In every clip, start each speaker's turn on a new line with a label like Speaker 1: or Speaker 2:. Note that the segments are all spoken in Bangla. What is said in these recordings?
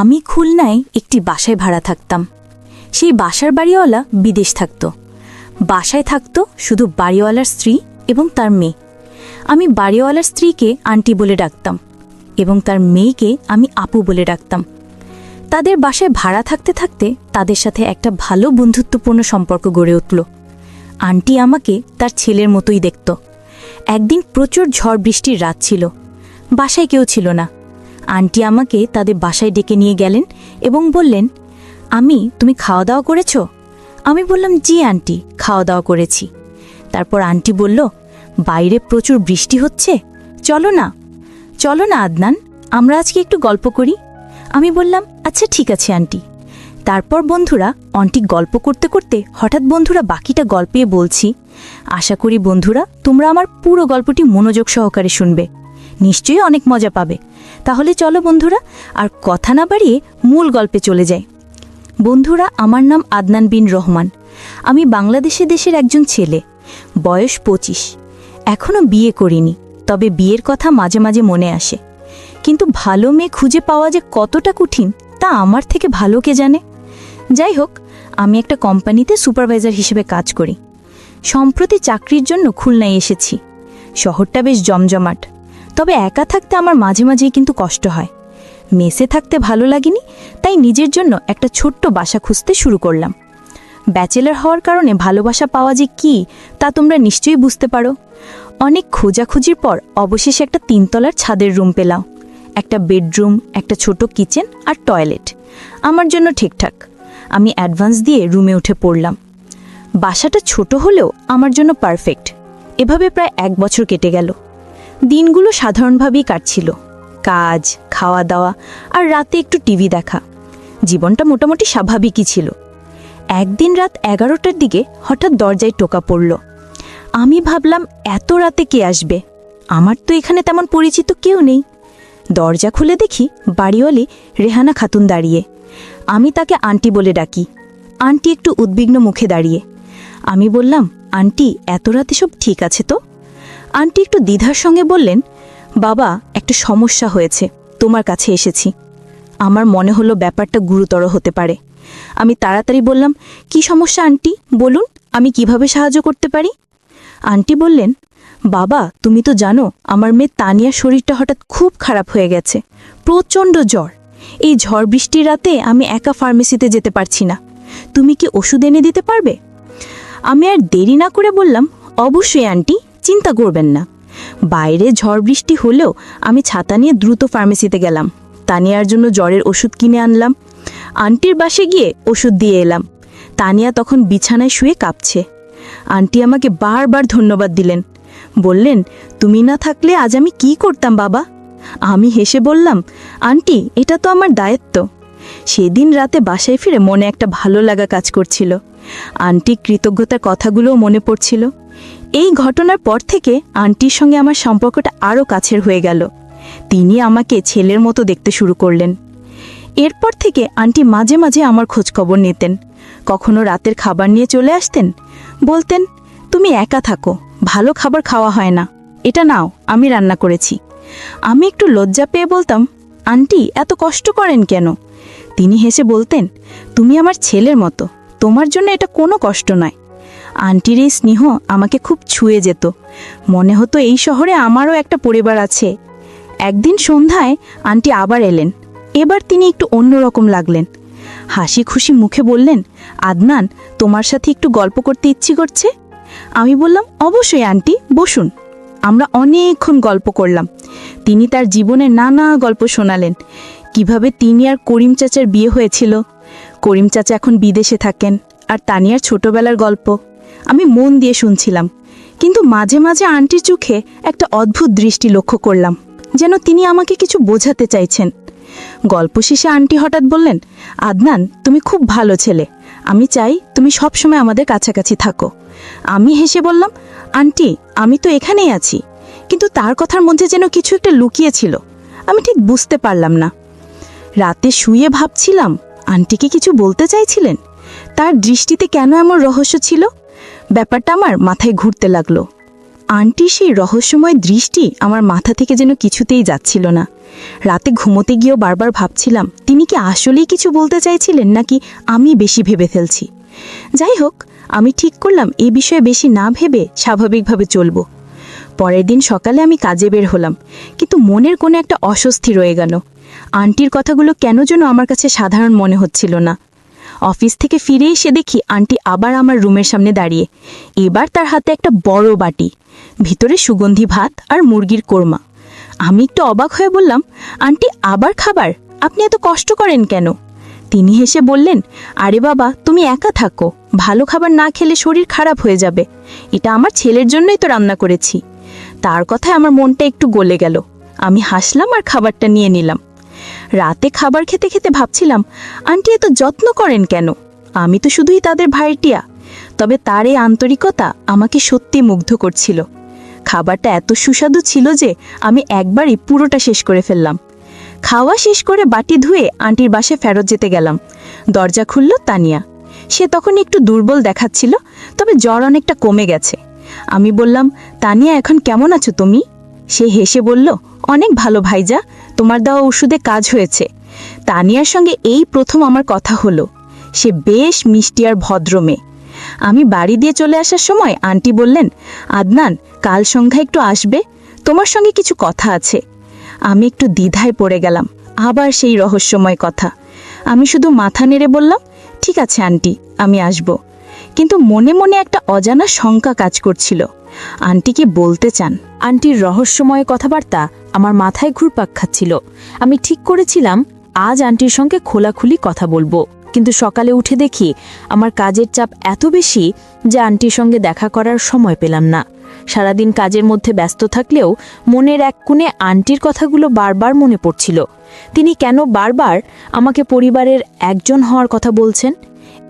Speaker 1: আমি খুলনায় একটি বাসায় ভাড়া থাকতাম। সেই বাসার বাড়িওয়ালা বিদেশ থাকত। বাসায় থাকত শুধু বাড়িওয়ালার স্ত্রী এবং তার মেয়ে। আমি বাড়িওয়ালার স্ত্রীকে আন্টি বলে ডাকতাম এবং তার মেয়েকে আমি আপু বলে ডাকতাম। তাদের বাসায় ভাড়া থাকতে থাকতে তাদের সাথে একটা ভালো বন্ধুত্বপূর্ণ সম্পর্ক গড়ে উঠল। আন্টি আমাকে তার ছেলের মতোই দেখত। একদিন প্রচুর ঝড় বৃষ্টির রাত ছিল। বাসায় কেউ ছিল না। আন্টি আমাকে তাদের বাসায় ডেকে নিয়ে গেলেন এবং বললেন, আমি, তুমি খাওয়া দাওয়া করেছ? আমি বললাম, জি আন্টি খাওয়া দাওয়া করেছি। তারপর আন্টি বলল, বাইরে প্রচুর বৃষ্টি হচ্ছে, চলো না। চলো না আদনান, আমরা আজকে একটু গল্প করি। আমি বললাম আচ্ছা ঠিক আছে আন্টি। তারপর বন্ধুরা অন্টি গল্প করতে করতে হঠাৎ বন্ধুরা বাকিটা গল্পে বলছি, আশা করি বন্ধুরা, তোমরা আমার পুরো গল্পটি মনোযোগ সহকারে শুনবে। নিশ্চয়ই অনেক মজা পাবে। তাহলে চলো বন্ধুরা, আর কথা না বাড়িয়ে মূল গল্পে চলে যাই। বন্ধুরা, আমার নাম আদনান বিন রহমান। আমি বাংলাদেশে দেশের একজন ছেলে। বয়স পঁচিশ। এখনও বিয়ে করিনি, তবে বিয়ের কথা মাঝে মাঝে মনে আসে। কিন্তু ভালো মেয়ে খুঁজে পাওয়া যে কতটা কঠিন, তা আমার থেকে ভালো কে জানে? যাই হোক, আমি একটা কোম্পানিতে সুপারভাইজার হিসেবে কাজ করি। সম্প্রতি চাকরির জন্য খুলনায় এসেছি। শহরটা বেশ জমজমাট। তবে একা থাকতে আমার মাঝে মাঝেই কিন্তু কষ্ট হয়। মেসে থাকতে ভালো লাগেনি, তাই নিজের জন্য একটা ছোট্ট বাসা খুঁজতে শুরু করলাম। ব্যাচেলর হওয়ার কারণে ভালোবাসা পাওয়া যে কি, তা তোমরা নিশ্চয়ই বুঝতে পারো। অনেক খোঁজাখুঁজির পর অবশেষে একটা তিনতলার ছাদের রুম পেলাম। একটা বেডরুম, একটা ছোট কিচেন আর টয়লেট। আমার জন্য ঠিকঠাক। আমি অ্যাডভান্স দিয়ে রুমে উঠে পড়লাম। বাসাটা ছোট হলেও আমার জন্য পারফেক্ট। এভাবে প্রায় এক বছর কেটে গেল। দিনগুলো সাধারণভাবেই কাটছিল। কাজ খাওয়া দাওয়া আর রাতে একটু টিভি দেখা। জীবনটা মোটামুটি স্বাভাবিকই ছিল। একদিন রাত এগারোটার দিকে হঠাৎ দরজায় টোকা পড়ল। আমি ভাবলাম, এত রাতে কে আসবে? আমার তো এখানে তেমন পরিচিত কেউ নেই। দরজা খুলে দেখি বাড়িওয়ালি রেহানা খাতুন দাঁড়িয়ে। আমি তাকে আন্টি বলে ডাকি। আন্টি একটু উদ্বিগ্ন মুখে দাঁড়িয়ে। আমি বললাম, আন্টি, এত রাতে সব ঠিক আছে তো? আন্টি একটু দ্বিধার সঙ্গে বললেন, বাবা, একটা সমস্যা হয়েছে, তোমার কাছে এসেছি। আমার মনে হলো ব্যাপারটা গুরুতর হতে পারে। আমি তাড়াতাড়ি বললাম, কি সমস্যা আন্টি? বলুন, আমি কীভাবে সাহায্য করতে পারি? আন্টি বললেন, বাবা, তুমি তো জানো, আমার মেয়ে তানিয়ার শরীরটা হঠাৎ খুব খারাপ হয়ে গেছে, প্রচণ্ড জ্বর। এই ঝড় বৃষ্টির রাতে আমি একা ফার্মেসিতে যেতে পারছি না। তুমি কি ওষুধ এনে দিতে পারবে? আমি আর দেরি না করে বললাম, অবশ্যই আন্টি। চিন্তা করবেন না। বাইরে ঝড় বৃষ্টি হলেও আমি ছাতা নিয়ে দ্রুত ফার্মেসিতে গেলাম। তানিয়ার জন্য জ্বরের ওষুধ কিনে আনলাম। আন্টির বাসে গিয়ে ওষুধ দিয়ে এলাম। তানিয়া তখন বিছানায় শুয়ে কাঁপছে। আন্টি আমাকে বারবার ধন্যবাদ দিলেন। বললেন, তুমি না থাকলে আজ আমি কি করতাম, বাবা? আমি হেসে বললাম, আন্টি, এটা তো আমার দায়িত্ব। সেদিন রাতে বাসায় ফিরে মনে একটা ভালো লাগা কাজ করছিল। আন্টি কৃতজ্ঞতার কথাগুলোও মনে পড়ছিল। এই ঘটনার পর থেকে আন্টির সঙ্গে আমার সম্পর্কটা আরও কাছের হয়ে গেল। তিনি আমাকে ছেলের মতো দেখতে শুরু করলেন। এরপর থেকে আন্টি মাঝে মাঝে আমার খোঁজখবর নিতেন। কখনো রাতের খাবার নিয়ে চলে আসতেন? বলতেন, তুমি একা থাকো, ভালো খাবার খাওয়া হয় না। এটা নাও, আমি রান্না করেছি। আমি একটু লজ্জা পেয়ে বলতাম, আন্টি, এত কষ্ট করেন কেন? তিনি হেসে বলতেন, তুমি আমার ছেলের মতো, তোমার জন্য এটা কোনো কষ্ট নয়। আন্টির এই স্নেহ আমাকে খুব ছুঁয়ে যেত। মনে হতো এই শহরে আমারও একটা পরিবার আছে। একদিন সন্ধ্যায় আন্টি আবার এলেন। এবার তিনি একটু অন্যরকম লাগলেন। হাসি খুশি মুখে বললেন, আদনান, তোমার সাথে একটু গল্প করতে ইচ্ছে করছে? আমি বললাম, অবশ্যই আন্টি, বসুন। আমরা অনেকক্ষণ গল্প করলাম। তিনি তার জীবনের নানা গল্প শোনালেন। কীভাবে তিনি আর করিম চাচার বিয়ে হয়েছিল? করিম চাচা এখন বিদেশে থাকেন, আর তানিয়ার ছোটবেলার গল্প। আমি মন দিয়ে শুনছিলাম। কিন্তু মাঝে মাঝে আন্টির চোখে একটা অদ্ভুত দৃষ্টি লক্ষ্য করলাম, যেন তিনি আমাকে কিছু বোঝাতে চাইছেন। গল্প শেষে আন্টি হঠাৎ বললেন, আদনান, তুমি খুব ভালো ছেলে। আমি চাই তুমি সবসময় আমাদের কাছাকাছি থাকো। আমি হেসে বললাম, আন্টি, আমি তো এখানেই আছি। কিন্তু তার কথার মধ্যে যেন কিছু একটা লুকিয়েছিল আমি ঠিক বুঝতে পারলাম না। রাতে শুয়ে ভাবছিলাম, আন্টিকে কিছু বলতে চাইছিলেন? তার দৃষ্টিতে কেন এমন রহস্য ছিল? ব্যাপারটা আমার মাথায় ঘুরতে লাগল। আন্টির সেই রহস্যময় দৃষ্টি আমার মাথা থেকে যেন কিছুতেই যাচ্ছিল না। রাতে ঘুমোতে গিয়েও বারবার ভাবছিলাম, তিনি কি আসলেই কিছু বলতে চাইছিলেন নাকি আমি বেশি ভেবে ফেলছি। যাই হোক, আমি ঠিক করলাম, এ বিষয়ে বেশি না ভেবে স্বাভাবিকভাবে চলব। পরের দিন সকালে আমি কাজে বের হলাম, কিন্তু মনের কোনো একটা অস্বস্তি রয়ে গেল। আন্টির কথাগুলো কেন যেন আমার কাছে সাধারণ মনে হচ্ছিল না। অফিস থেকে ফিরে এসে দেখি আন্টি আবার আমার রুমের সামনে দাঁড়িয়ে। এবার তার হাতে একটা বড় বাটি, ভিতরে সুগন্ধি ভাত আর মুরগির কোরমা। আমি একটু অবাক হয়ে বললাম, আন্টি, আবার খাবার? আপনি এত কষ্ট করেন কেন? তিনি হেসে বললেন, আরে বাবা, তুমি একা থাকো। ভালো খাবার না খেলে শরীর খারাপ হয়ে যাবে। এটা আমার ছেলের জন্যই তো রান্না করেছি। তার কথায় আমার মনটা একটু গলে গেল। আমি হাসলাম আর খাবারটা নিয়ে নিলাম। রাতে খাবার খেতে খেতে ভাবছিলাম, আন্টি এত যত্ন করেন কেন? আমি তো শুধুই তাদের ভাইটিয়া। তবে তার এই আন্তরিকতা আমাকে সত্যি মুগ্ধ করছিল। খাবারটা এত সুস্বাদু ছিল যে আমি একবারই পুরোটা শেষ করে ফেললাম। খাওয়া শেষ করে বাটি ধুয়ে আন্টির বাসে ফেরত যেতে গেলাম। দরজা খুলল তানিয়া। সে তখন একটু দুর্বল দেখাচ্ছিল, তবে জ্বর অনেকটা কমে গেছে। আমি বললাম, তানিয়া, এখন কেমন আছো তুমি? সে হেসে বলল, অনেক ভালো ভাইজা তোমার দেওয়া ওষুধে কাজ হয়েছে। তানিয়ার সঙ্গে এই প্রথম আমার কথা হলো। সে বেশ মিষ্টি আর ভদ্র মেয়ে। আমি বাড়ি দিয়ে চলে আসার সময় আন্টি বললেন, আদনান, কাল সন্ধ্যা একটু আসবে? তোমার সঙ্গে কিছু কথা আছে। আমি একটু দ্বিধায় পড়ে গেলাম। আবার সেই রহস্যময় কথা। আমি শুধু মাথা নেড়ে বললাম, ঠিক আছে, আন্টি, আমি আসব। কিন্তু মনে মনে একটা অজানা শঙ্কা কাজ করছিল। আন্টি কি বলতে চান।
Speaker 2: আন্টির রহস্যময় কথাবার্তা আমার মাথায় ঘুরপাক খাচ্ছিল। আমি ঠিক করেছিলাম, আজ আন্টির সঙ্গে খোলাখুলি কথা বলব। কিন্তু সকালে উঠে দেখি, আমার কাজের চাপ এত বেশি যে আন্টির সঙ্গে দেখা করার সময় পেলাম না। সারাদিন কাজের মধ্যে ব্যস্ত থাকলেও মনের এক কোণে আন্টির কথাগুলো বারবার মনে পড়ছিল। তিনি কেন বারবার আমাকে পরিবারের একজন হওয়ার কথা বলছেন?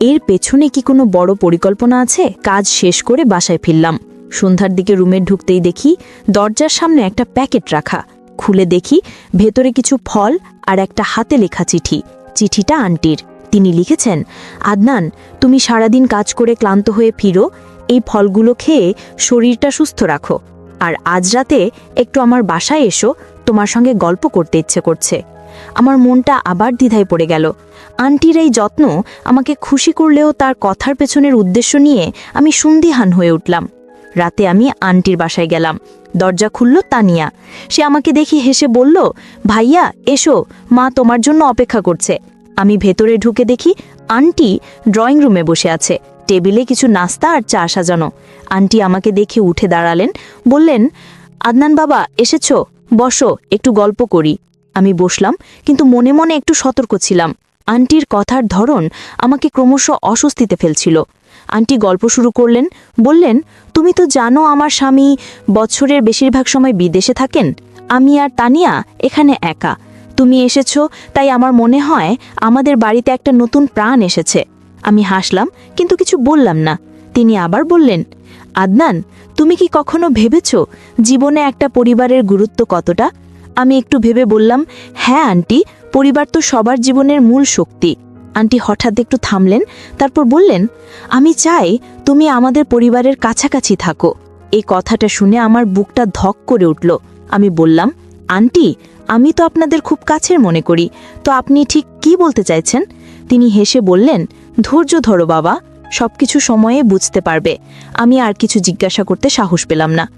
Speaker 2: এর পেছনে কি কোনো বড় পরিকল্পনা আছে? কাজ শেষ করে বাসায় ফিরলাম। সন্ধ্যার দিকে রুমে ঢুকতেই দেখি দরজার সামনে একটা প্যাকেট রাখা। খুলে দেখি ভেতরে কিছু ফল আর একটা হাতে লেখা চিঠি। চিঠিটা আন্টির। তিনি লিখেছেন, আদনান, তুমি সারাদিন কাজ করে ক্লান্ত হয়ে ফিরো। এই ফলগুলো খেয়ে শরীরটা সুস্থ রাখো। আর আজ রাতে একটু আমার বাসায় এসো। তোমার সঙ্গে গল্প করতে ইচ্ছে করছে। আমার মনটা আবার দ্বিধায় পড়ে গেল। আন্টির এই যত্ন আমাকে খুশি করলেও তার কথার পেছনের উদ্দেশ্য নিয়ে আমি সন্দিহান হয়ে উঠলাম। রাতে আমি আন্টির বাসায় গেলাম। দরজা খুলল তানিয়া। সে আমাকে দেখি হেসে বলল, ভাইয়া, এসো। মা তোমার জন্য অপেক্ষা করছে। আমি ভেতরে ঢুকে দেখি আন্টি ড্রয়িং রুমে বসে আছে। টেবিলে কিছু নাস্তা আর চা সাজানো। আন্টি আমাকে দেখে উঠে দাঁড়ালেন, বললেন, আদনান বাবা, এসেছ? বসো, একটু গল্প করি। আমি বসলাম, কিন্তু মনে মনে একটু সতর্ক ছিলাম। আন্টির কথার ধরন আমাকে ক্রমশ অস্বস্তিতে ফেলছিল। আন্টি গল্প শুরু করলেন, বললেন, তুমি তো জানো আমার স্বামী বছরের বেশিরভাগ সময় বিদেশে থাকেন। আমি আর তানিয়া এখানে একা। তুমি এসেছ, তাই আমার মনে হয় আমাদের বাড়িতে একটা নতুন প্রাণ এসেছে। আমি হাসলাম, কিন্তু কিছু বললাম না। তিনি আবার বললেন, আদনান, তুমি কি কখনো ভেবেছ জীবনে একটা পরিবারের গুরুত্ব কতটা? আমি একটু ভেবে বললাম হ্যাঁ আন্টি, পরিবার তো সবার জীবনের মূল শক্তি। আন্টি হঠাৎ একটু থামলেন, তারপর বললেন, আমি চাই তুমি আমাদের পরিবারের কাছাকাছি থাকো। এই কথাটা শুনে আমার বুকটা ধক করে উঠল। আমি বললাম, আন্টি, আমি তো আপনাদের খুব কাছের মনে করি, তো আপনি ঠিক কি বলতে চাইছেন? তিনি হেসে বললেন, ধৈর্য ধরো বাবা সবকিছু সময়ে বুঝতে পারবে। আমি আর কিছু জিজ্ঞাসা করতে সাহস পেলাম না।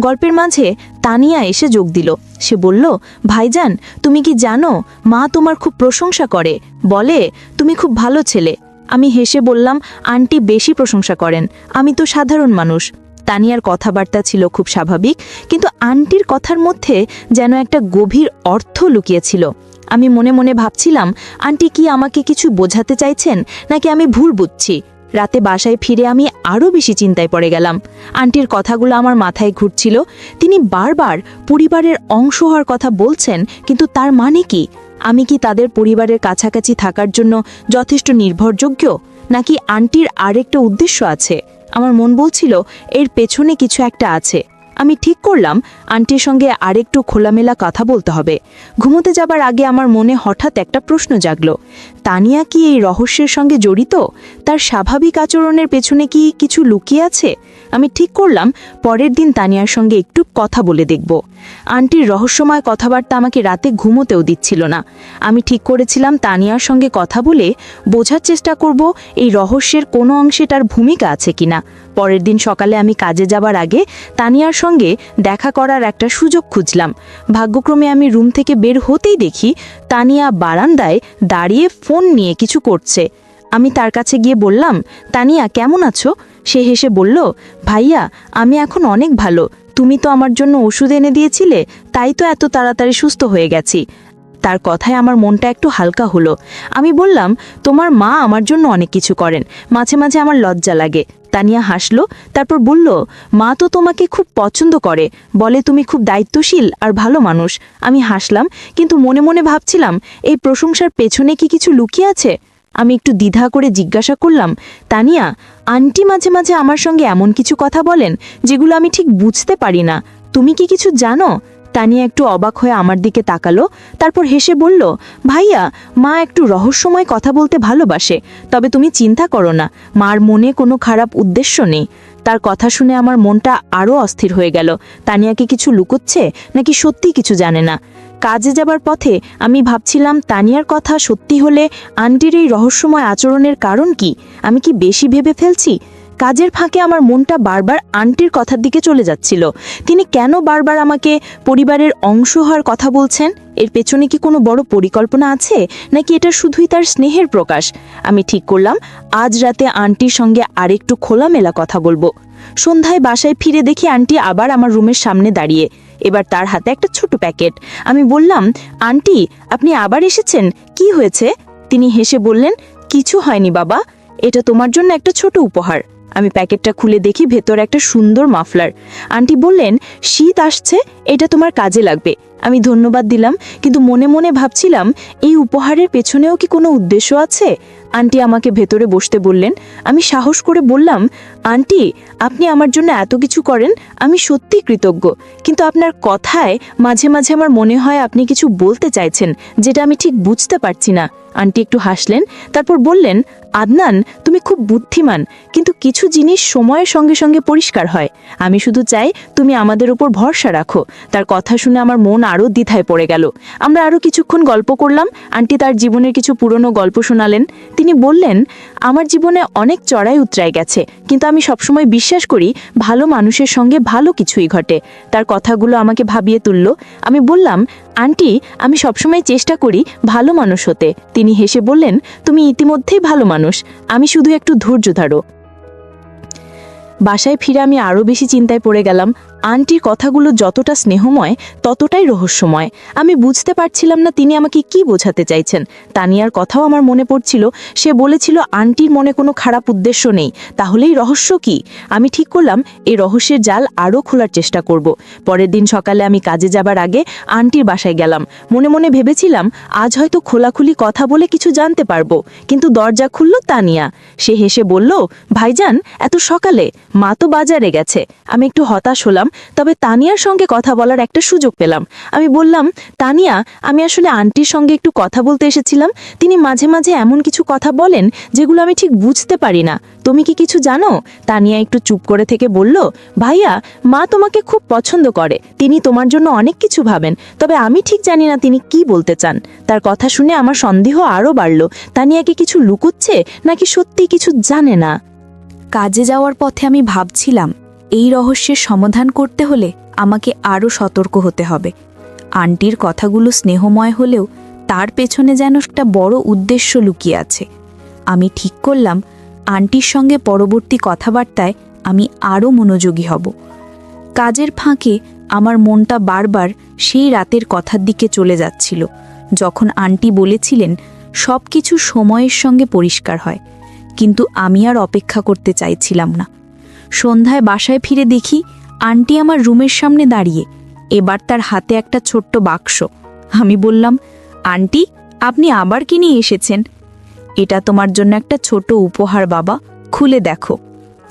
Speaker 2: গল্পের মাঝে তানিয়া এসে যোগ দিল। সে বলল, ভাইজান, তুমি কি জানো, মা তোমার খুব প্রশংসা করে। বলে, তুমি খুব ভালো ছেলে। আমি হেসে বললাম, আন্টি বেশি প্রশংসা করেন। আমি তো সাধারণ মানুষ। তানিয়ার কথাবার্তা ছিল খুব স্বাভাবিক, কিন্তু আন্টির কথার মধ্যে যেন একটা গভীর অর্থ লুকিয়েছিল। আমি মনে মনে ভাবছিলাম, আন্টি কি আমাকে কিছু বোঝাতে চাইছেন? নাকি আমি ভুল বুঝছি? রাতে বাসায় ফিরে আমি আরও বেশি চিন্তায় পড়ে গেলাম। আন্টির কথাগুলো আমার মাথায় ঘুরছিল। তিনি বারবার পরিবারের অংশ হওয়ার কথা বলছেন, কিন্তু তার মানে কি? আমি কি তাদের পরিবারের কাছাকাছি থাকার জন্য যথেষ্ট নির্ভরযোগ্য? নাকি আন্টির আরেকটা উদ্দেশ্য আছে? আমার মন বলছিল, এর পেছনে কিছু একটা আছে। আমি ঠিক করলাম, আন্টির সঙ্গে আরেকটু খোলামেলা কথা বলতে হবে। ঘুমোতে যাবার আগে আমার মনে হঠাৎ একটা প্রশ্ন জাগল। তানিয়া কি এই রহস্যের সঙ্গে জড়িত? তার স্বাভাবিক আচরণের পেছনে কি কিছু লুকিয়ে আছে? আমি ঠিক করলাম, পরের দিন তানিয়ার সঙ্গে একটু কথা বলে দেখব। আন্টির রহস্যময় কথাবার্তা আমাকে রাতে ঘুমোতেও দিচ্ছিল না। আমি ঠিক করেছিলাম তানিয়ার সঙ্গে কথা বলে বোঝার চেষ্টা করব এই রহস্যের কোনো অংশে তার ভূমিকা আছে কিনা। পরের দিন সকালে আমি কাজে যাবার আগে তানিয়ার সঙ্গে দেখা করার একটা সুযোগ খুঁজলাম। ভাগ্যক্রমে আমি রুম থেকে বের হতেই দেখি তানিয়া বারান্দায় দাঁড়িয়ে ফোন নিয়ে কিছু করছে। আমি তার কাছে গিয়ে বললাম, তানিয়া, কেমন আছো? সে হেসে বলল, ভাইয়া, আমি এখন অনেক ভালো। তুমি তো আমার জন্য ওষুধ এনে দিয়েছিলে, তাই তো এত তাড়াতাড়ি সুস্থ হয়ে গেছি। তার কথায় আমার মনটা একটু হালকা হলো। আমি বললাম, তোমার মা আমার জন্য অনেক কিছু করেন। মাঝে মাঝে আমার লজ্জা লাগে। তানিয়া হাসলো, তারপর বলল, মা তো তোমাকে খুব পছন্দ করে। বলে তুমি খুব দায়িত্বশীল আর ভালো মানুষ। আমি হাসলাম, কিন্তু মনে মনে ভাবছিলাম, এই প্রশংসার পেছনে কি কিছু লুকিয়ে আছে? আমি একটু দ্বিধা করে জিজ্ঞাসা করলাম, তানিয়া, আন্টি মাঝে মাঝে আমার সঙ্গে এমন কিছু কথা বলেন যেগুলো আমি ঠিক বুঝতে পারি না। তুমি কি কিছু জানো? তানিয়া একটু অবাক হয়ে আমার দিকে তাকালো, তারপর হেসে বলল, ভাইয়া, মা একটু রহস্যময় কথা বলতে ভালোবাসে, তবে তুমি চিন্তা করো না, মার মনে কোনো খারাপ উদ্দেশ্য নেই। তার কথা শুনে আমার মনটা আরও অস্থির হয়ে গেল। তানিয়াকে কিছু লুকোচ্ছে নাকি সত্যি কিছু জানে না? কাজে যাবার পথে আমি ভাবছিলাম তানিয়ার কথা সত্যি হলে আন্টির এই রহস্যময় আচরণের কারণ কি? আমি কি বেশি ভেবে ফেলছি? কাজের ফাঁকে আমার মনটা বারবার আন্টির কথার দিকে চলে যাচ্ছিল। তিনি কেন বারবার আমাকে পরিবারের অংশ হওয়ার কথা বলছেন? এর পেছনে কি কোনো বড় পরিকল্পনা আছে? নাকি এটা শুধুই তার স্নেহের প্রকাশ? আমি ঠিক করলাম, আজ রাতে আন্টির সঙ্গে আরেকটু খোলামেলা কথা বলব। সন্ধ্যায় বাসায় ফিরে দেখি আন্টি আবার আমার রুমের সামনে দাঁড়িয়ে। এবার তার হাতে একটা ছোট প্যাকেট। আমি বললাম, আন্টি, আপনি আবার এসেছেন? কি হয়েছে? তিনি হেসে বললেন, কিছু হয়নি বাবা, এটা তোমার জন্য একটা ছোট উপহার। আমি প্যাকেটটা খুলে দেখি ভেতর একটা সুন্দর মাফলার। আন্টি বললেন, শীত আসছে, এটা তোমার কাজে লাগবে। আমি ধন্যবাদ দিলাম, কিন্তু মনে মনে ভাবছিলাম, এই উপহারের পেছনেও কি কোনো উদ্দেশ্য আছে? আন্টি আমাকে ভেতরে বসতে বললেন। আমি সাহস করে বললাম, আন্টি, আপনি আমার জন্য এত কিছু করেন, আমি সত্যি কৃতজ্ঞ। কিন্তু আপনার কথায় মাঝে মাঝে আমার মনে হয় আপনি কিছু বলতে চাইছেন, যেটা আমি ঠিক বুঝতে পারছি না। আন্টি একটু হাসলেন, তারপর বললেন, আদনান, তুমি খুব বুদ্ধিমান, কিন্তু কিছু জিনিস সময়ের সঙ্গে সঙ্গে পরিষ্কার হয়। আমি শুধু চাই তুমি আমাদের উপর ভরসা রাখো। তার কথা শুনে আমার মন আরও দ্বিধায় পড়ে গেল। আমরা আরও কিছুক্ষণ গল্প করলাম। আন্টি তার জীবনের কিছু পুরনো গল্প শোনালেন। তিনি বললেন, আমার জীবনে অনেক চড়াই উতরাই গেছে, কিন্তু আমি সবসময় বিশ্বাস করি ভালো মানুষের সঙ্গে ভালো কিছুই ঘটে। তার কথাগুলো আমাকে ভাবিয়ে তুলল। আমি বললাম আন্টি, আমি সবসময় চেষ্টা করি ভালো মানুষ হতে। তিনি হেসে বললেন, তুমি ইতিমধ্যেই ভালো মানুষ। আমি শুধু একটু ধৈর্য ধরো। বাসায় ফিরে আমি আরও বেশি চিন্তায় পড়ে গেলাম, আন্টির কথাগুলো যতটা স্নেহময়, ততটাই রহস্যময়। আমি বুঝতে পারছিলাম না তিনি আমাকে কি বোঝাতে চাইছেন। তানিয়ার কথাও আমার মনে পড়ছিল, সে বলেছিল আন্টির মনে কোনো খারাপ উদ্দেশ্য নেই, তাহলেই রহস্য কি? আমি ঠিক করলাম এই রহস্যের জাল আরও খোলার চেষ্টা করব। পরের দিন সকালে আমি কাজে যাবার আগে আন্টির বাসায় গেলাম। মনে মনে ভেবেছিলাম, আজ হয়তো খোলাখুলি কথা বলে কিছু জানতে পারব, কিন্তু দরজা খুলল তানিয়া। সে হেসে বলল, ভাইজান, এত সকালে মা তো বাজারে গেছে। আমি একটু হতাশ হলাম, তবে তানিয়ার সঙ্গে কথা বলার একটা সুযোগ পেলাম। আমি বললাম, তানিয়া, আমি আসলে আন্টির সঙ্গে একটু কথা বলতে এসেছিলাম। তিনি মাঝে মাঝে এমন কিছু কথা বলেন যেগুলো আমি ঠিক বুঝতে পারি না। তুমি কি কিছু জানো? তানিয়া একটু চুপ করে থেকে বলল, ভাইয়া, মা তোমাকে খুব পছন্দ করে। তিনি তোমার জন্য অনেক কিছু ভাবেন, তবে আমি ঠিক জানি না তিনি কি বলতে চান। তার কথা শুনে আমার সন্দেহ আরও বাড়ল। তানিয়াকে কিছু লুকুচ্ছে নাকি সত্যি কিছু জানে না?
Speaker 1: কাজে যাওয়ার পথে আমি ভাবছিলাম, এই রহস্যের সমাধান করতে হলে আমাকে আরও সতর্ক হতে হবে। আন্টির কথাগুলো স্নেহময় হলেও তার পেছনে যেন একটা বড় উদ্দেশ্য লুকিয়ে আছে। আমি ঠিক করলাম, আন্টির সঙ্গে পরবর্তী কথাবার্তায় আমি আরও মনোযোগী হব। কাজের ফাঁকে আমার মনটা বারবার সেই রাতের কথার দিকে চলে যাচ্ছিল, যখন আন্টি বলেছিলেন সব কিছু সময়ের সঙ্গে পরিষ্কার হয়। কিন্তু আমি আর অপেক্ষা করতে চাইছিলাম না। সন্ধ্যায় বাসায় ফিরে দেখি আন্টি আমার রুমের সামনে দাঁড়িয়ে, এবার তার হাতে একটা ছোট্ট বাক্স। আমি বললাম, আন্টি, আপনি আবার কি নিয়ে এসেছেন? এটা তোমার জন্য একটা ছোট উপহার, বাবা, খুলে দেখো।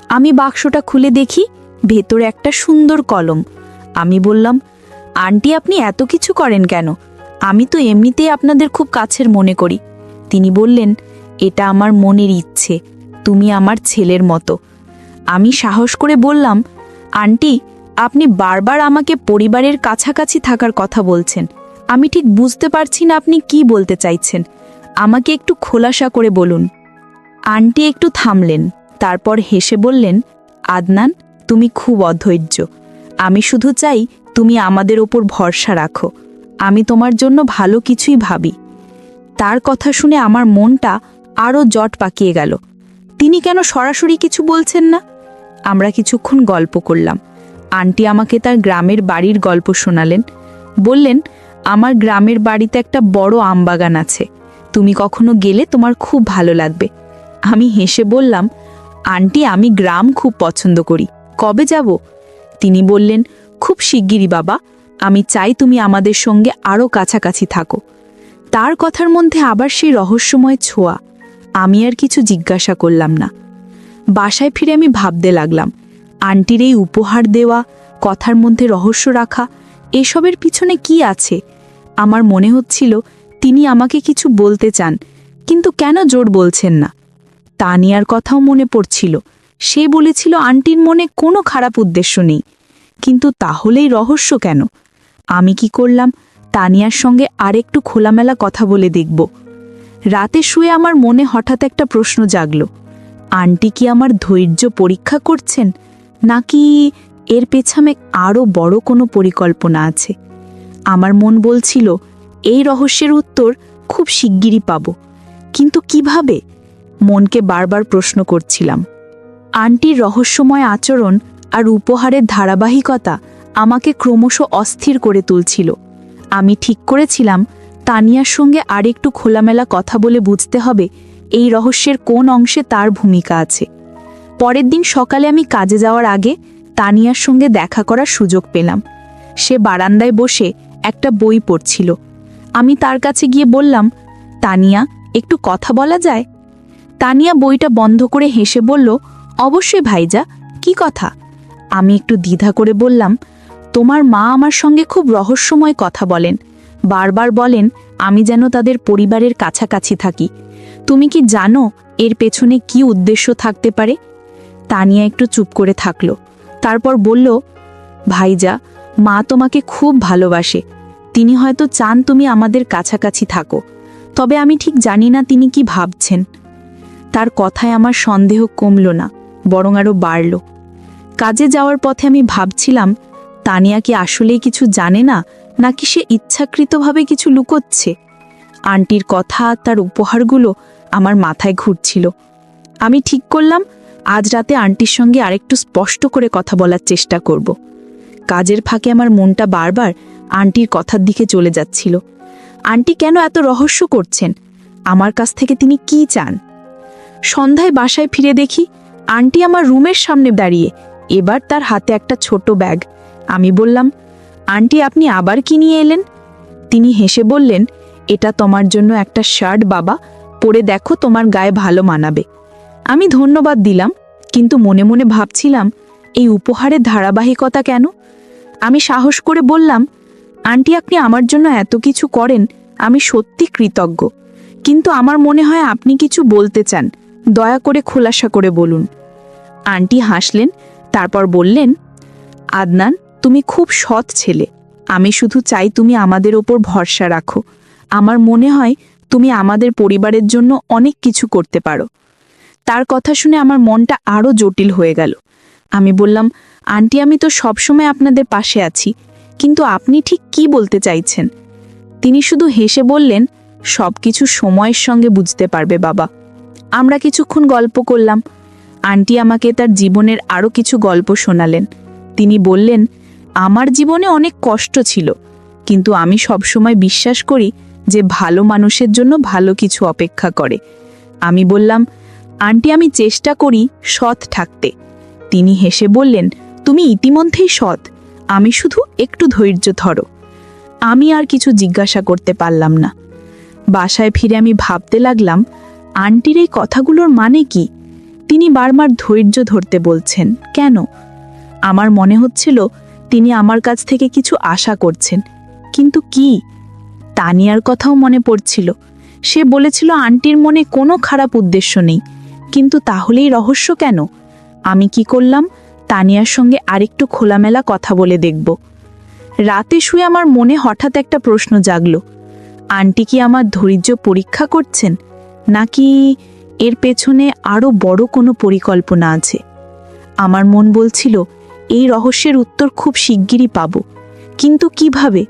Speaker 1: আমি বাক্সটা খুলে দেখি, ভেতরে একটা সুন্দর কলম। আমি বললাম, আন্টি, আপনি এত কিছু করেন কেন? আমি তো এমনিতেই আপনাদের খুব কাছের মনে করি। তিনি বললেন এটা আমার মনের ইচ্ছে, তুমি আমার ছেলের মতো। আমি সাহস করে বললাম, আন্টি, আপনি বারবার আমাকে পরিবারের কাছাকাছি থাকার কথা বলছেন। আমি ঠিক বুঝতে পারছি না আপনি কি বলতে চাইছেন। আমাকে একটু খোলাসা করে বলুন। আন্টি একটু থামলেন, তারপর হেসে বললেন, আদনান, তুমি খুব অধৈর্য। আমি শুধু চাই তুমি আমাদের ওপর ভরসা রাখো। আমি তোমার জন্য ভালো কিছুই ভাবি। তার কথা শুনে আমার মনটা আরও জট পাকিয়ে গেল। তিনি কেন সরাসরি কিছু বলছেন না? আমরা কিছুক্ষণ গল্প করলাম। আন্টি আমাকে তার গ্রামের বাড়ির গল্প শোনালেন। বললেন, আমার গ্রামের বাড়িতে একটা বড় আমবাগান আছে। তুমি কখনো গেলে তোমার খুব ভালো লাগবে। আমি হেসে বললাম, আন্টি, আমি গ্রাম খুব পছন্দ করি। কবে যাব? তিনি বললেন, খুব শিগগিরই বাবা। আমি চাই তুমি আমাদের সঙ্গে আরও কাছাকাছি থাকো। তার কথার মধ্যে আবার সেই রহস্যময় ছোঁয়া। আমি আর কিছু জিজ্ঞাসা করলাম না। বাসায় ফিরে আমি ভাবতে লাগলাম, আন্টির এই উপহার দেওয়া, কথার মধ্যে রহস্য রাখা, এসবের পিছনে কি আছে? আমার মনে হচ্ছিল তিনি আমাকে কিছু বলতে চান, কিন্তু কেন জোর বলছেন না? তানিয়ার কথাও মনে পড়ছিল, সে বলেছিল আন্টির মনে কোনো খারাপ উদ্দেশ্য নেই, কিন্তু তাহলেই রহস্য কেন? আমি কি করলাম, তানিয়ার সঙ্গে আরেকটু খোলামেলা কথা বলে দেখব। রাতে শুয়ে আমার মনে হঠাৎ একটা প্রশ্ন জাগল। আন্টি কি আমার ধৈর্য পরীক্ষা করছেন? নাকি এর পেছামে আরও বড় কোনো পরিকল্পনা আছে? আমার মন বলছিল, এই রহস্যের উত্তর খুব শিগগিরই পাব। কিন্তু কীভাবে? মনকে বারবার প্রশ্ন করছিলাম। আন্টির রহস্যময় আচরণ আর উপহারের ধারাবাহিকতা আমাকে ক্রমশ অস্থির করে তুলছিল। আমি ঠিক করেছিলাম তানিয়ার সঙ্গে আরেকটু খোলামেলা কথা বলে বুঝতে হবে এই রহস্যের কোন অংশে তার ভূমিকা আছে। পরের দিন সকালে আমি কাজে যাওয়ার আগে তানিয়ার সঙ্গে দেখা করার সুযোগ পেলাম। সে বারান্দায় বসে একটা বই পড়ছিল। আমি তার কাছে গিয়ে বললাম, তানিয়া, একটু কথা বলা যায়? তানিয়া বইটা বন্ধ করে হেসে বলল, অবশ্যই ভাইজা, কি কথা? আমি একটু দ্বিধা করে বললাম, তোমার মা আমার সঙ্গে খুব রহস্যময় কথা বলেন। বারবার বলেন, আমি যেন তাদের পরিবারের কাছাকাছি থাকি। তুমি কি জানো এর পেছনে কি উদ্দেশ্য থাকতে পারে? তানিয়া একটু চুপ করে থাকল। তারপর বলল ভাইজা মা তোমাকে খুব ভালোবাসে। তিনি হয়তো চান তুমি আমাদের কাছাকাছি থাকো। তবে আমি ঠিক জানি না তিনি কি ভাবছেন। তার কথায় আমার সন্দেহ কমল না, বরং আরও বাড়ল। কাজে যাওয়ার পথে আমি ভাবছিলাম, তানিয়া কি আসলেই কিছু জানে না নাকি সে ইচ্ছাকৃতভাবে কিছু লুকোচ্ছে? আন্টির কথা, তার উপহারগুলো আমার মাথায় ঘুরছিল। আমি ঠিক করলাম, আজ রাতে আন্টির সঙ্গে আরেকটু স্পষ্ট করে কথা বলার চেষ্টা করব। কাজের ফাঁকে আমার মনটা বারবার আন্টির কথার দিকে চলে যাচ্ছিল। আন্টি কেন এত রহস্য করছেন? আমার কাছ থেকে তিনি কি চান? সন্ধ্যায় বাসায় ফিরে দেখি, আন্টি আমার রুমের সামনে দাঁড়িয়ে, এবার তার হাতে একটা ছোট ব্যাগ। আমি বললাম আন্টি, আপনি আবার কি নিয়ে এলেন? তিনি হেসে বললেন, এটা তোমার জন্য একটা শার্ট, বাবা। পরে দেখো তোমার গায়ে ভালো মানাবে। আমি ধন্যবাদ দিলাম, কিন্তু মনে মনে ভাবছিলাম, এই উপহারের ধারাবাহিকতা কেন? আমি সাহস করে বললাম, আন্টি, আপনি আমার জন্য এত কিছু করেন, আমি সত্যি কৃতজ্ঞ। কিন্তু আমার মনে হয় আপনি কিছু বলতে চান। দয়া করে খোলাসা করে বলুন। আন্টি হাসলেন, তারপর বললেন, আদনান তুমি খুব সৎ ছেলে। আমি শুধু চাই তুমি আমাদের ওপর ভরসা রাখো। আমার মনে হয় তুমি আমাদের পরিবারের জন্য অনেক কিছু করতে পারো। তার কথা শুনে আমার মনটা আরও জটিল হয়ে গেল। আমি বললাম, আন্টি, আমি তো সবসময় আপনাদের পাশে আছি, কিন্তু আপনি ঠিক কি বলতে চাইছেন? তিনি শুধু হেসে বললেন সব কিছু সময়ের সঙ্গে বুঝতে পারবে বাবা। আমরা কিছুক্ষণ গল্প করলাম। আন্টি আমাকে তার জীবনের আরও কিছু গল্প শোনালেন। তিনি বললেন আমার জীবনে অনেক কষ্ট ছিল, কিন্তু আমি সবসময় বিশ্বাস করি যে ভালো মানুষের জন্য ভালো কিছু অপেক্ষা করে। আমি বললাম, আন্টি, আমি চেষ্টা করি সৎ থাকতে। তিনি হেসে বললেন, তুমি ইতিমধ্যেই সৎ, আমি শুধু একটু ধৈর্য ধরো। আমি আর কিছু জিজ্ঞাসা করতে পারলাম না। বাসায় ফিরে আমি ভাবতে লাগলাম, আন্টির এই কথাগুলোর মানে কি? তিনি বারবার ধৈর্য ধরতে বলছেন, কেন? আমার মনে হচ্ছিল তিনি আমার কাছ থেকে কিছু আশা করছেন। কিন্তু কি? তানিয়ার কথাও মনে পড়ছিল। সে বলেছিল, আন্টির মনে কোনো খারাপ উদ্দেশ্য নেই। কিন্তু তাহলেই রহস্য কেন?
Speaker 2: আমি কি করলাম? তানিয়ার সঙ্গে আরেকটু খোলামেলা কথা বলে দেখব। রাতে শুয়ে আমার মনে হঠাৎ একটা প্রশ্ন জাগল। আন্টি কি আমার ধৈর্য পরীক্ষা করছেন? নাকি এর পেছনে আরও বড় কোনো পরিকল্পনা আছে? আমার মন বলছিল এই রহস্যের উত্তর খুব শিগগিরই পাব। কিন্তু কীভাবে?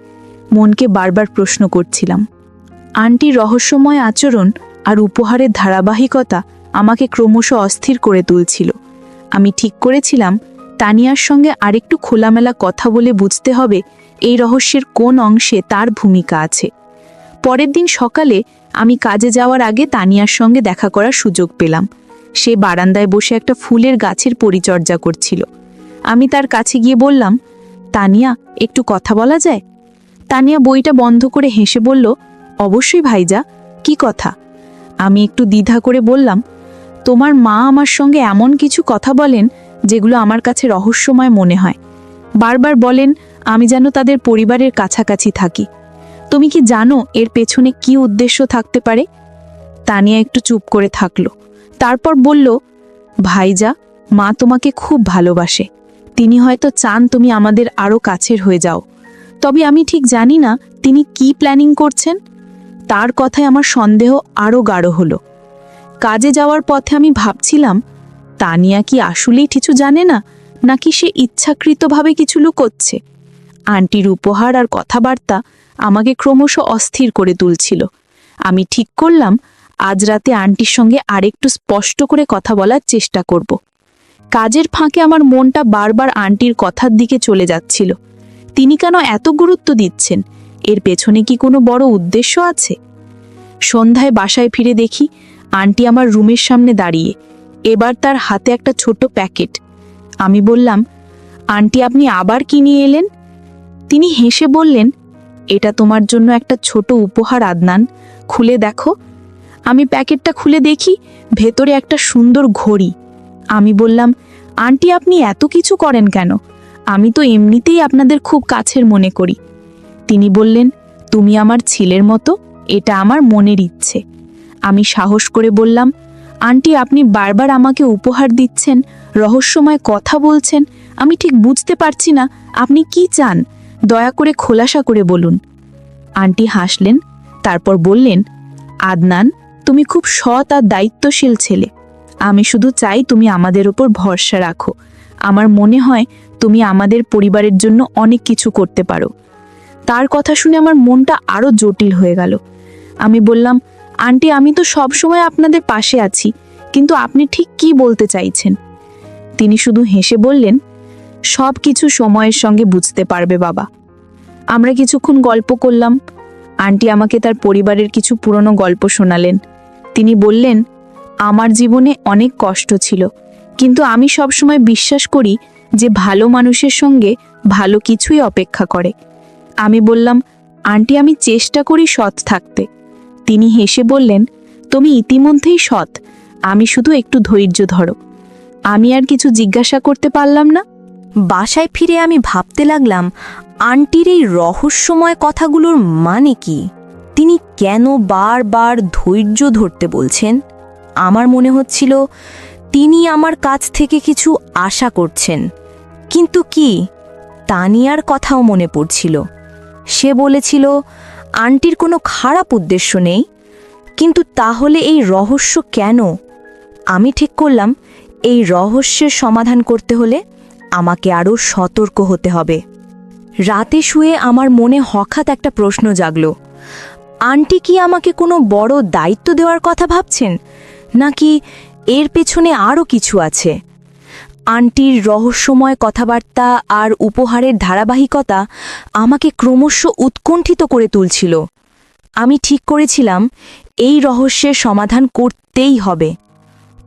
Speaker 2: মনকে বারবার প্রশ্ন করছিলাম। আন্টির রহস্যময় আচরণ আর উপহারের ধারাবাহিকতা আমাকে ক্রমশ অস্থির করে তুলছিল। আমি ঠিক করেছিলাম তানিয়ার সঙ্গে আরেকটু খোলামেলা কথা বলে বুঝতে হবে এই রহস্যের কোন অংশে তার ভূমিকা আছে। পরের দিন সকালে আমি কাজে যাওয়ার আগে তানিয়ার সঙ্গে দেখা করার সুযোগ পেলাম। সে বারান্দায় বসে একটা ফুলের গাছের পরিচর্যা করছিল। আমি তার কাছে গিয়ে বললাম, তানিয়া, একটু কথা বলা যায়? তানিয়া বইটা বন্ধ করে হেসে বলল, অবশ্যই ভাইজা, কি কথা? আমি একটু দ্বিধা করে বললাম, তোমার মা আমার সঙ্গে এমন কিছু কথা বলেন যেগুলো আমার কাছে রহস্যময় মনে হয়। বারবার বলেন, আমি যেন তাদের পরিবারের কাছাকাছি থাকি। তুমি কি জানো এর পেছনে কি উদ্দেশ্য থাকতে পারে? তানিয়া একটু চুপ করে থাকল। তারপর বলল, ভাইজা, মা তোমাকে খুব ভালোবাসে। তিনি হয়তো চান তুমি আমাদের আরও কাছের হয়ে যাও। তবে আমি ঠিক জানি না তিনি কি প্ল্যানিং করছেন। তার কথায় আমার সন্দেহ আরও গাঢ় হলো। কাজে যাওয়ার পথে আমি ভাবছিলাম, তানিয়া কি আসলেই কিছু জানে না, নাকি সে ইচ্ছাকৃতভাবে কিছু লুকোচ্ছে? আন্টির উপহার আর কথাবার্তা আমাকে ক্রমশ অস্থির করে তুলছিল। আমি ঠিক করলাম, আজ রাতে আন্টির সঙ্গে আরেকটু স্পষ্ট করে কথা বলার চেষ্টা করব। কাজের ফাঁকে আমার মনটা বারবার আন্টির কথার দিকে চলে যাচ্ছিল। তিনি কেন এত গুরুত্ব দিচ্ছেন? এর পেছনে কি কোনো বড় উদ্দেশ্য আছে? সন্ধ্যায় বাসায় ফিরে দেখি আন্টি আমার রুমের সামনে দাঁড়িয়ে, এবার তার হাতে একটা ছোট প্যাকেট। আমি বললাম, আন্টি, আপনি আবার কি নিয়ে এলেন? তিনি হেসে বললেন, এটা তোমার জন্য একটা ছোট উপহার, আদনান। খুলে দেখো। আমি প্যাকেটটা খুলে দেখি, ভেতরে একটা সুন্দর ঘড়ি। আমি বললাম আন্টি, আপনি এত কিছু করেন কেন? আমি তো এমনিতেই আপনাদের খুব কাছের মনে করি। তিনি বললেন, তুমি আমার ছেলের মতো, এটা আমার মনের ইচ্ছে। আমি সাহস করে বললাম, আন্টি, আপনি বারবার আমাকে উপহার দিচ্ছেন, রহস্যময় কথা বলছেন, আমি ঠিক বুঝতে পারছি না, আপনি কি চান? দয়া করে খোলাসা করে বলুন। আন্টি হাসলেন, তারপর বললেন, আদনান, তুমি খুব সৎ আর দায়িত্বশীল ছেলে। আমি শুধু চাই তুমি আমাদের ওপর ভরসা রাখো। আমার মনে হয় তুমি আমাদের পরিবারের জন্য অনেক কিছু করতে পারো। তার কথা শুনে আমার মনটা আরও জটিল হয়ে গেল। আমি বললাম, আন্টি, আমি তো সব সময় আপনাদের পাশে আছি, কিন্তু আপনি ঠিক কি বলতে চাইছেন? তিনি শুধু হেসে বললেন সব কিছু সময়ের সঙ্গে বুঝতে পারবে বাবা। আমরা কিছুক্ষণ গল্প করলাম। আন্টি আমাকে তার পরিবারের কিছু পুরনো গল্প শোনালেন। তিনি বললেন আমার জীবনে অনেক কষ্ট ছিল। কিন্তু আমি সবসময় বিশ্বাস করি যে ভালো মানুষের সঙ্গে ভালো কিছুই অপেক্ষা করে। আমি বললাম, আন্টি, আমি চেষ্টা করি সৎ থাকতে। তিনি হেসে বললেন, তুমি ইতিমধ্যেই সৎ। আমি শুধু একটু ধৈর্য ধরো। আমি আর কিছু জিজ্ঞাসা করতে পারলাম না।
Speaker 1: বাসায় ফিরে আমি ভাবতে লাগলাম, আন্টির এই রহস্যময় কথাগুলোর মানে কি? তিনি কেন বারবার ধৈর্য ধরতে বলছেন? আমার মনে হচ্ছিল তিনি আমার কাছ থেকে কিছু আশা করছেন। কিন্তু কি? তানিয়ার কথাও মনে পড়ছিল। সে বলেছিল, আন্টির কোনো খারাপ উদ্দেশ্য নেই। কিন্তু তাহলে এই রহস্য কেন? আমি ঠিক করলাম, এই রহস্যের সমাধান করতে হলে আমাকে আরও সতর্ক হতে হবে রাতে শুয়ে আমার মনে হঠাৎ একটা প্রশ্ন জাগল। আন্টি কি আমাকে কোনো বড় দায়িত্ব দেওয়ার কথা ভাবছেন? নাকি এর পেছনে আরও কিছু আছে? আন্টির রহস্যময় কথাবার্তা আর উপহারের ধারাবাহিকতা আমাকে ক্রমশ উৎকণ্ঠিত করে তুলছিল। আমি ঠিক করেছিলাম এই রহস্যের সমাধান করতেই হবে।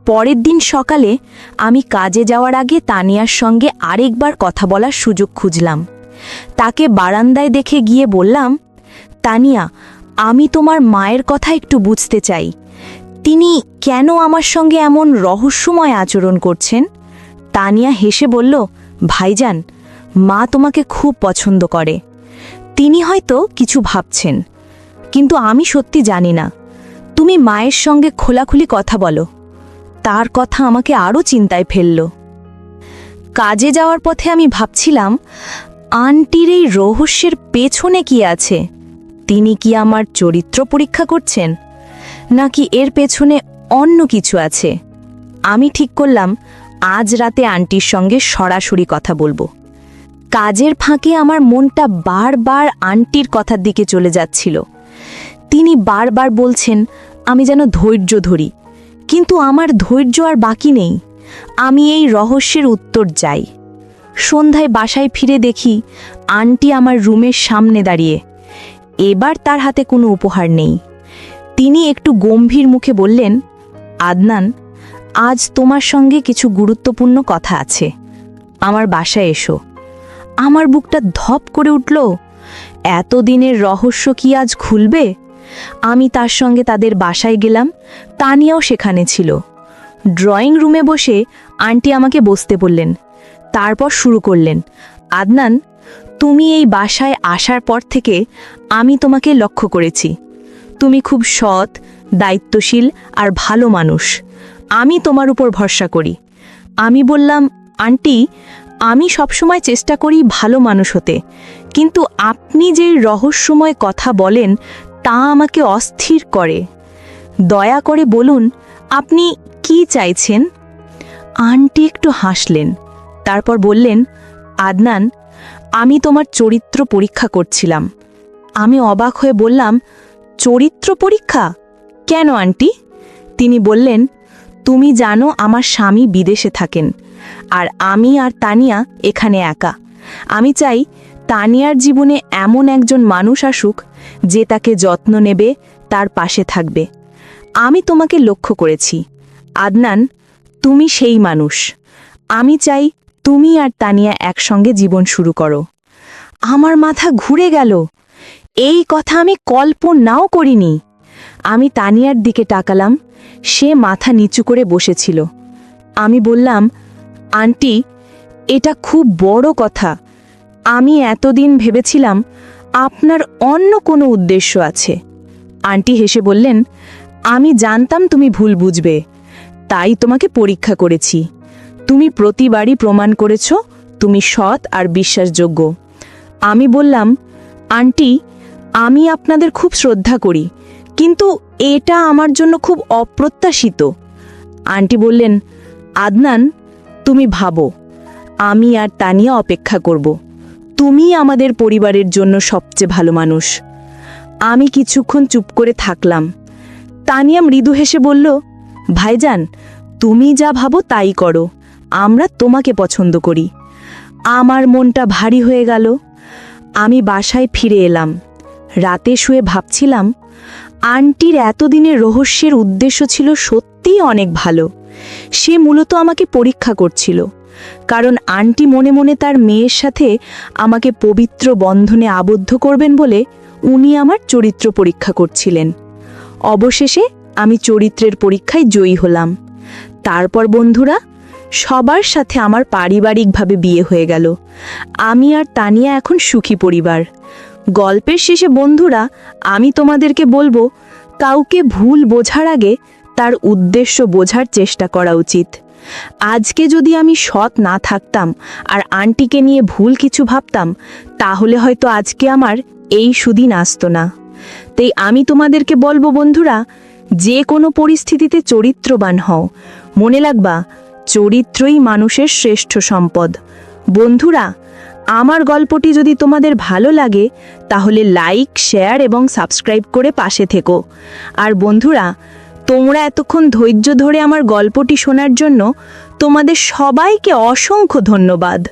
Speaker 1: পরের দিন সকালে আমি কাজে যাওয়ার আগে তানিয়ার সঙ্গে আরেকবার কথা বলার সুযোগ খুঁজলাম। তাকে বারান্দায় দেখে গিয়ে বললাম, তানিয়া, আমি তোমার মায়ের কথা একটু বুঝতে চাই। তিনি কেন আমার সঙ্গে এমন রহস্যময় আচরণ করছেন? তানিয়া হেসে বলল, ভাইজান, মা তোমাকে খুব পছন্দ করে। তিনি হয়তো কিছু ভাবছেন, কিন্তু আমি সত্যি জানি না। তুমি মায়ের সঙ্গে খোলাখুলি কথা বলো। তার কথা আমাকে আরও চিন্তায় ফেলল। কাজে যাওয়ার পথে আমি ভাবছিলাম, আন্টির এই রহস্যের পেছনে কি আছে? তিনি কি আমার চরিত্র পরীক্ষা করছেন? নাকি এর পেছনে অন্য কিছু আছে? আমি ঠিক করলাম, আজ রাতে আন্টির সঙ্গে সরাসরি কথা বলব। কাজের ফাঁকে আমার মনটা বারবার আন্টির কথার দিকে চলে যাচ্ছিল। তিনি বারবার বলছেন, আমি যেন ধৈর্য ধরি। কিন্তু আমার ধৈর্য আর বাকি নেই। আমি এই রহস্যের উত্তর যাই সন্ধ্যায় বাসায় ফিরে দেখি, আন্টি আমার রুমের সামনে দাঁড়িয়ে। এবার তার হাতে কোনো উপহার নেই। তিনি একটু গম্ভীর মুখে বললেন, আদনান, আজ তোমার সঙ্গে কিছু গুরুত্বপূর্ণ কথা আছে। আমার বাসায় এসো। আমার বুকটা ধপ করে উঠল, এতদিনের রহস্য কি আজ খুলবে? আমি তার সঙ্গে তাদের বাসায় গেলাম তানিয়াও সেখানে ছিল। ড্রয়িং রুমে বসে আন্টি আমাকে বসতে বললেন, তারপর শুরু করলেন, আদনান, তুমি এই বাসায় আসার পর থেকে আমি তোমাকে লক্ষ্য করেছি। তুমি খুব সৎ, দায়িত্বশীল আর ভালো মানুষ। আমি তোমার উপর ভরসা করি। আমি বললাম, আন্টি, আমি সবসময় চেষ্টা করি ভালো মানুষ হতে। কিন্তু আপনি যে রহস্যময় কথা বলেন, তা আমাকে অস্থির করে। দয়া করে বলুন, আপনি কি চাইছেন? আন্টি একটু হাসলেন, তারপর বললেন, আদনান, আমি তোমার চরিত্র পরীক্ষা করছিলাম। আমি অবাক হয়ে বললাম চরিত্র পরীক্ষা? কেন, আন্টি? তিনি বললেন, তুমি জানো আমার স্বামী বিদেশে থাকেন, আর আমি আর তানিয়া এখানে একা। আমি চাই তানিয়ার জীবনে এমন একজন মানুষ আসুক যে তাকে যত্ন নেবে, তার পাশে থাকবে। আমি তোমাকে লক্ষ্য করেছি। আদনান, তুমি সেই মানুষ। আমি চাই তুমি আর তানিয়া একসঙ্গে জীবন শুরু করো। আমার মাথা ঘুরে গেল। এই কথা আমি কল্পনাও করিনি। আমি তানিয়ার দিকে তাকালাম, সে মাথা নিচু করে বসেছিল। আমি বললাম, আন্টি, এটা খুব বড় কথা। আমি এতদিন ভেবেছিলাম আপনার অন্য কোনো উদ্দেশ্য আছে। আন্টি হেসে বললেন, আমি জানতাম তুমি ভুল বুঝবে। তাই তোমাকে পরীক্ষা করেছি। তুমি প্রতিবারই প্রমাণ করেছ, তুমি সৎ আর বিশ্বাসযোগ্য। আমি বললাম, আন্টি আমি আপনাদের খুব শ্রদ্ধা করি, কিন্তু এটা আমার জন্য খুব অপ্রত্যাশিত। আন্টি বললেন, আদনান, তুমি ভাবো, আমি আর তানিয়া অপেক্ষা করব। তুমি আমাদের পরিবারের জন্য সবচেয়ে ভালো মানুষ। আমি কিছুক্ষণ চুপ করে থাকলাম। তানিয়া মৃদু হেসে বলল, ভাইজান, তুমি যা ভাবো তাই করো। আমরা তোমাকে পছন্দ করি। আমার মনটা ভারী হয়ে গেল। আমি বাসায় ফিরে এলাম। রাতে শুয়ে ভাবছিলাম, আন্টির এতদিনের রহস্যের উদ্দেশ্য ছিল সত্যিই অনেক ভালো। সে মূলত আমাকে পরীক্ষা করছিল, কারণ আন্টি মনে মনে তার মেয়ের সাথে আমাকে পবিত্র বন্ধনে আবদ্ধ করবেন বলে উনি আমার চরিত্র পরীক্ষা করছিলেন। অবশেষে আমি চরিত্রের পরীক্ষায় জয়ী হলাম। তারপর বন্ধুরা, সবার সাথে আমার পারিবারিকভাবে বিয়ে হয়ে গেল। আমি আর তানিয়া এখন সুখী পরিবার। গল্পের শেষে বন্ধুরা, আমি তোমাদেরকে বলব, কাউকে ভুল বোঝার আগে তার উদ্দেশ্য বোঝার চেষ্টা করা উচিত। আজকে যদি আমি সৎ না থাকতাম আর আন্টিকে নিয়ে ভুল কিছু ভাবতাম, তাহলে হয়তো আজকে আমার এই সুদিন আসতো না। তাই আমি তোমাদেরকে বলব বন্ধুরা, যে কোনো পরিস্থিতিতে চরিত্রবান হও। মনে লাগবা চরিত্রই মানুষের শ্রেষ্ঠ সম্পদ। বন্ধুরা আমার গল্পটি যদি তোমাদের ভালো লাগে, তাহলে লাইক, শেয়ার এবং সাবস্ক্রাইব করে পাশে থেকো। আর বন্ধুরা, তোমরা এতক্ষণ ধৈর্য ধরে আমার গল্পটি শোনার জন্য তোমাদের সবাইকে অসংখ্য ধন্যবাদ।